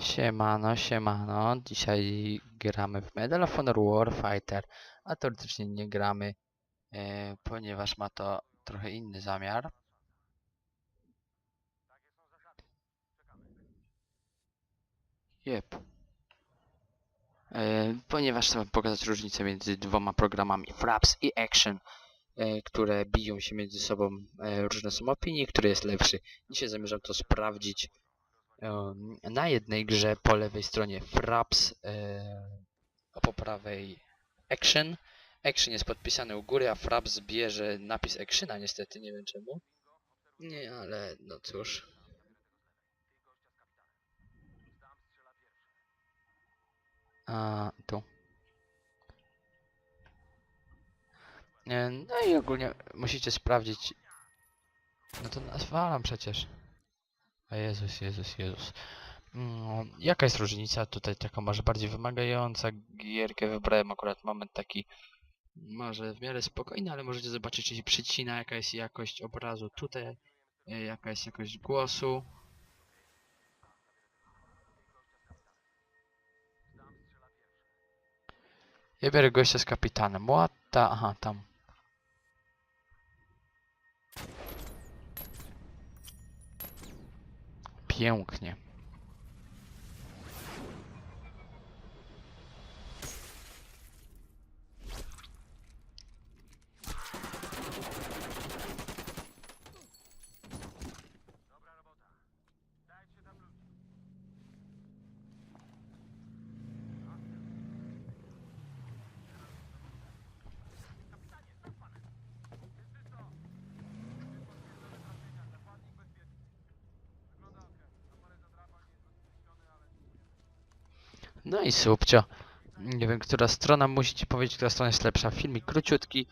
Siemano, siemano. Dzisiaj gramy w Medal of Honor Warfighter, a teoretycznie nie gramy, e, ponieważ ma to trochę inny zamiar. Jep. E, ponieważ chcę pokazać różnicę między dwoma programami Fraps i Action, e, które biją się między sobą. E, różne są opinie, który jest lepszy. Dzisiaj zamierzam to sprawdzić na jednej grze po lewej stronie Fraps, a po prawej Action. Action jest podpisany u góry, a Fraps bierze napis Actiona niestety, nie wiem czemu. Nie, ale no cóż. A, tu. No i ogólnie musicie sprawdzić. No to nazwalam przecież. A Jezus, Jezus, Jezus. Mm, jaka jest różnica tutaj taka może bardziej wymagająca gierkę wybrałem akurat moment taki może w miarę spokojny, ale możecie zobaczyć czy się przycina jaka jest jakość obrazu tutaj, e, jaka jest jakość głosu. Ja biorę gościa z kapitanem. The... Aha, tam. Pięknie. No i subcio. Nie wiem, która strona musi ci powiedzieć, która strona jest lepsza. Filmik króciutki,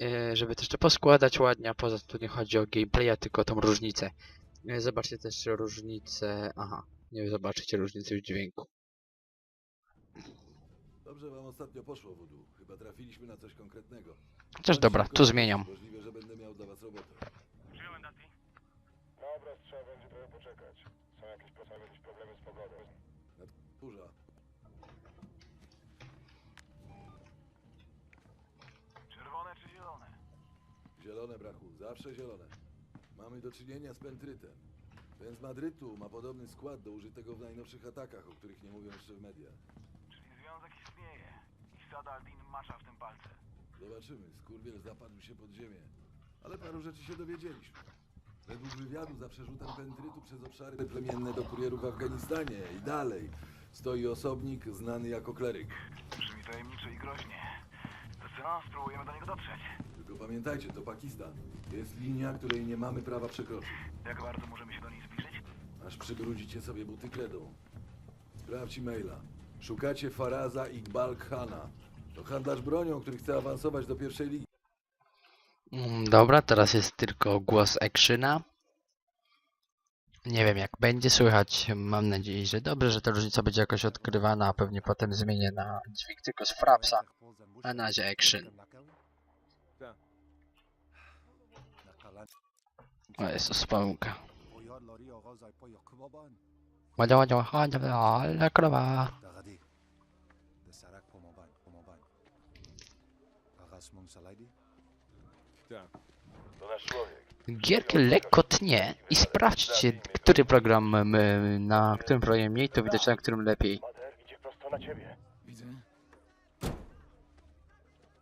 e, żeby też to poskładać ładnie, a poza tym tu nie chodzi o gameplaya, tylko o tą różnicę. E, Zobaczcie też różnicę... Aha, nie zobaczycie różnicy w dźwięku. Dobrze wam ostatnio poszło, Wudu. Chyba trafiliśmy na coś konkretnego. Chociaż dobra, tu zmieniam. Możliwe, że będę miał dla was robotę. Dobra, trzeba będzie trochę poczekać. Są jakieś, jakieś problemy z pogodą. Burza. Zielone, brachu. Zawsze zielone. Mamy do czynienia z Pentrytem. Ten z Madrytu ma podobny skład do użytego w najnowszych atakach, o których nie mówią jeszcze w mediach. Czyli związek istnieje. I Sad Aldin macza w tym palce. Zobaczymy. Skurwiel zapadł się pod ziemię. Ale paru rzeczy się dowiedzieliśmy. Według wywiadu za przerzutem Pentrytu przez obszary plemienne do kurierów w Afganistanie i dalej stoi osobnik znany jako kleryk. Brzmi tajemniczo i groźnie. To co? Spróbujemy do niego dotrzeć. Tylko pamiętajcie, to Pakistan. Jest linia, której nie mamy prawa przekroczyć. Jak bardzo możemy się do niej zbliżyć? Aż przybrudzicie sobie buty kredą. Sprawdź maila. Szukacie Faraza Iqbal Khana. To handlarz bronią, który chce awansować do pierwszej ligi. Mm, Dobra, teraz jest tylko głos Actiona. Nie wiem jak będzie słychać, mam nadzieję, że dobrze, że ta różnica będzie jakoś odkrywana, a pewnie potem zmienię na dźwięk tylko z Frapsa, a na razie Action. O jest to spałka. Ładnia, ładnia, ładnia, ale krowa. Gierkę lekko tnie i sprawdźcie, który program, na którym programie mniej to widać, na którym lepiej. Widzę.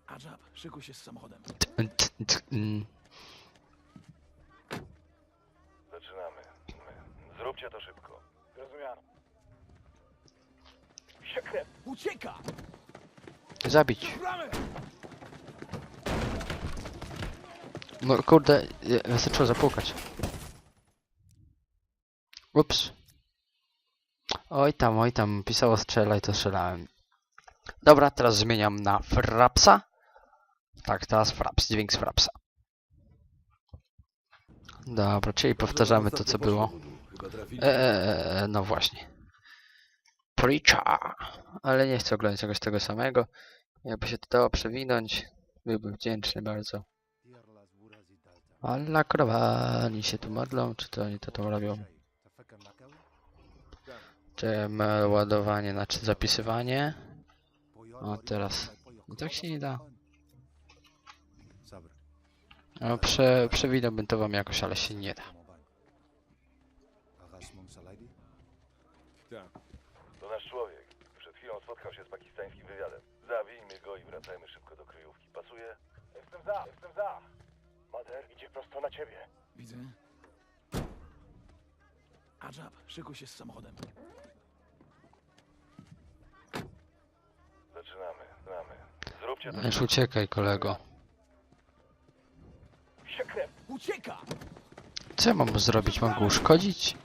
Ajab, szykuj się z samochodem. T- t- t- mm. Zaczynamy. Zróbcie to szybko. Zrozumiano. Sekret! Ucieka! Zabić. Bramy! No kurde, ja- wystarczyło zapukać. Ups. Oj tam, oj tam, pisało strzelaj, to strzelałem. Dobra, teraz zmieniam na Frapsa. Tak, teraz Fraps, dźwięk z Frapsa. Dobra, czyli powtarzamy to, co było. Eee, no właśnie. Preacher. Ale nie chcę oglądać czegoś tego samego. Jakby się to dało przewinąć, byłbym wdzięczny bardzo. Alla krowa, oni się tu modlą, czy to oni to tam robią? HTML ładowanie, znaczy zapisywanie. O, teraz. No tak się nie da. No, prze, to wam jakoś, ale się nie da. To nasz człowiek. Przed chwilą spotkał się z pakistańskim wywiadem. Zabijmy go i wracajmy szybko do kryjówki. Pasuje? Jestem za, jestem za. Mader idzie prosto na ciebie. Widzę. Ajab, szykuj się z samochodem. Zaczynamy, znamy. Zróbcie to. Już uciekaj, kolego. się krew. Ucieka! Co ja mam mu zrobić? Mam go uszkodzić?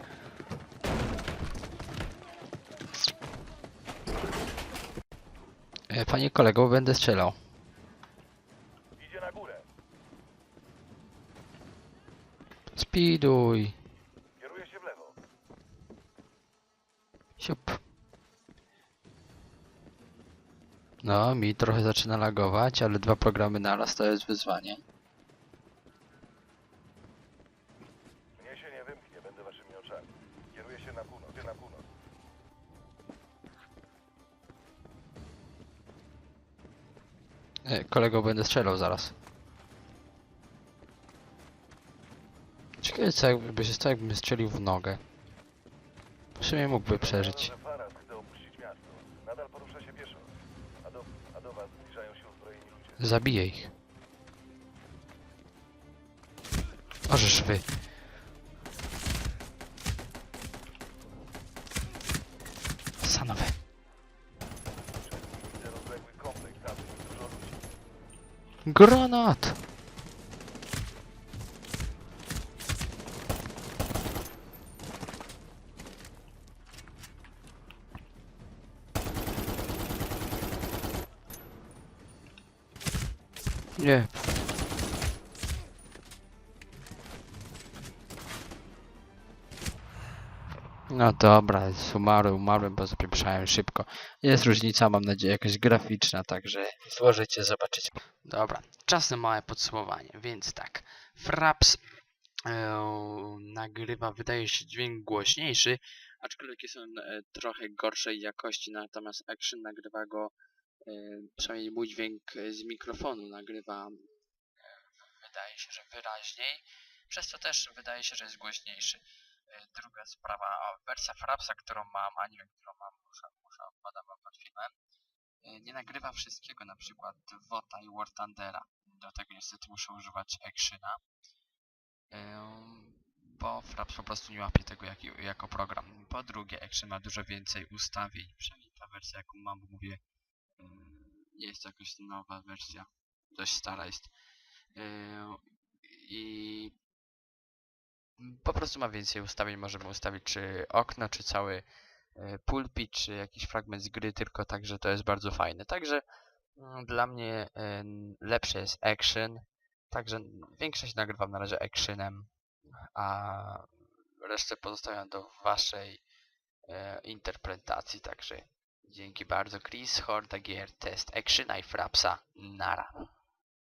Panie kolego, będę strzelał. Idzie na górę. Speeduj. Kieruje się w lewo. Siup. No, mi trochę zaczyna lagować, ale dwa programy naraz to jest wyzwanie. E, kolego, będę strzelał zaraz. Ciekawe co jakby się stało, jakbym strzelił w nogę. W sumie mógłby przeżyć. Że Faras chce opuścić Granat! Nie. No dobra, umarłem, umarłem, bo zapieprzałem szybko. Jest różnica, mam nadzieję, jakaś graficzna, także złożycie, zobaczycie. Dobra, czas na małe podsumowanie, więc tak. Fraps e, nagrywa, wydaje się, dźwięk głośniejszy, aczkolwiek jest on e, trochę gorszej jakości, natomiast Action nagrywa go, e, przynajmniej mój dźwięk e, z mikrofonu nagrywa, e, wydaje się, że wyraźniej, przez to też wydaje się, że jest głośniejszy. Druga sprawa, wersja Frapsa, którą mam, a nie wiem, którą mam, muszę, muszę podam wam pod filmem, e, nie nagrywa wszystkiego, na przykład Wota i War Thundera. Do tego niestety muszę używać Actiona, bo Fraps po prostu nie łapie tego jak, jako program. Po drugie, Action ma dużo więcej ustawień, przynajmniej ta wersja jaką mam, mówię, jest to jakaś nowa wersja, dość stara jest. I po prostu ma więcej ustawień, możemy ustawić czy okno, czy cały e, pulpit, czy jakiś fragment z gry, tylko także to jest bardzo fajne. Także mm, dla mnie e, lepsze jest action, także większość nagrywam na razie actionem, a resztę pozostawiam do waszej e, interpretacji, także dzięki bardzo Chris, Horda Gear, Test Action i Frapsa, nara.